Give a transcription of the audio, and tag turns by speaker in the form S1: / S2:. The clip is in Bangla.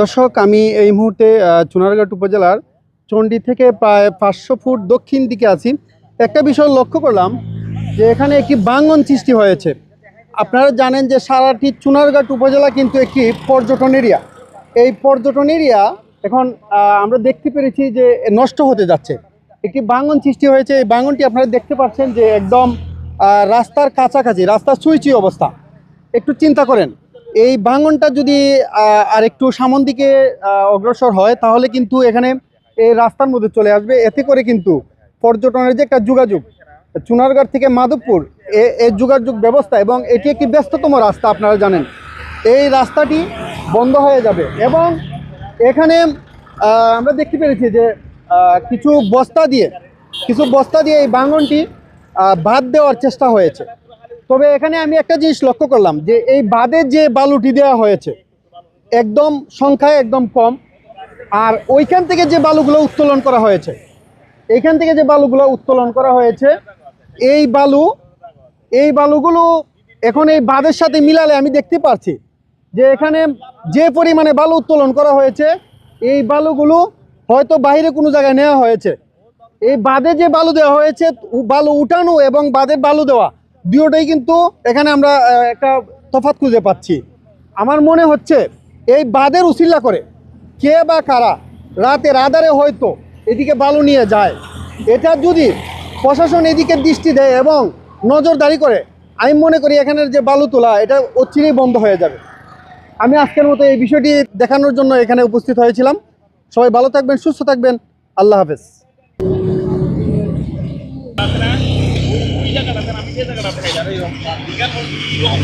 S1: দর্শক, আমি এই মুহূর্তে চুনারঘাট উপজেলার চণ্ডী থেকে প্রায় পাঁচশো ফুট দক্ষিণ দিকে আছি। একটা বিষয় লক্ষ্য করলাম যে এখানে একটি বাঙ্গন সৃষ্টি হয়েছে। আপনারা জানেন যে সারাটি চুনারঘাট উপজেলা কিন্তু একটি পর্যটন এরিয়া। এই পর্যটন এরিয়া এখন আমরা দেখতে পেরেছি যে নষ্ট হতে যাচ্ছে। একটি বাঙ্গন সৃষ্টি হয়েছে। এই বাঙ্গনটি আপনারা দেখতে পাচ্ছেন যে একদম রাস্তার কাছাকাছি, রাস্তার সুইচি অবস্থা। একটু চিন্তা করেন এই ভাঙনটা যদি আর একটু সামন দিকে অগ্রসর হয় তাহলে কিন্তু এখানে এই রাস্তার মধ্যে চলে আসবে। এতে করে কিন্তু পর্যটনের যে একটা যোগাযোগ চুনারগড় থেকে মাধবপুর এই যোগাযোগ ব্যবস্থা এবং এটি একটি ব্যস্ততম রাস্তা আপনারা জানেন। এই রাস্তাটি বন্ধ হয়ে যাবে এবং এখানে আমরা দেখতে পেরেছি যে কিছু বস্তা দিয়ে কিছু বস্তা দিয়ে এই ভাঙনটি আহ, বাদ দেওয়ার চেষ্টা হয়েছে। তবে এখানে আমি একটা জিনিস লক্ষ্য করলাম যে এই বাঁধের যে বালুটি দেওয়া হয়েছে, একদম সংখ্যায় একদম কম, আর ওইখান থেকে যে বালুগুলো উত্তোলন করা হয়েছে, এইখান থেকে যে বালুগুলো উত্তোলন করা হয়েছে, এই বালু, এই বালুগুলো এখন এই বাঁধের সাথে মিলালে আমি দেখতে পাচ্ছি যে এখানে যে পরিমাণে বালু উত্তোলন করা হয়েছে, এই বালুগুলো হয়তো বাইরে কোনো জায়গায় নেওয়া হয়েছে। এই বাঁধে যে বালু দেওয়া হয়েছে বালু উঠানো এবং বাঁধের বালু দেওয়া দুটোটাই কিন্তু এখানে আমরা একটা তফাৎ খুঁজে পাচ্ছি। আমার মনে হচ্ছে এই বাঁধের উসিল্লা করে কে বা কারা রাতের আধারে হয়তো এদিকে বালু নিয়ে যায়। এটা যদি প্রশাসন এদিকে দৃষ্টি দেয় এবং নজরদারি করে, আমি মনে করি এখানের যে বালু তোলা, এটা অচিরেই বন্ধ হয়ে যাবে। আমি আজকের মতো এই বিষয়টি দেখানোর জন্য এখানে উপস্থিত হয়েছিলাম। সবাই ভালো থাকবেন, সুস্থ থাকবেন। আল্লাহ হাফেজ।
S2: que la picheta que la picheta, ¿eh? Los.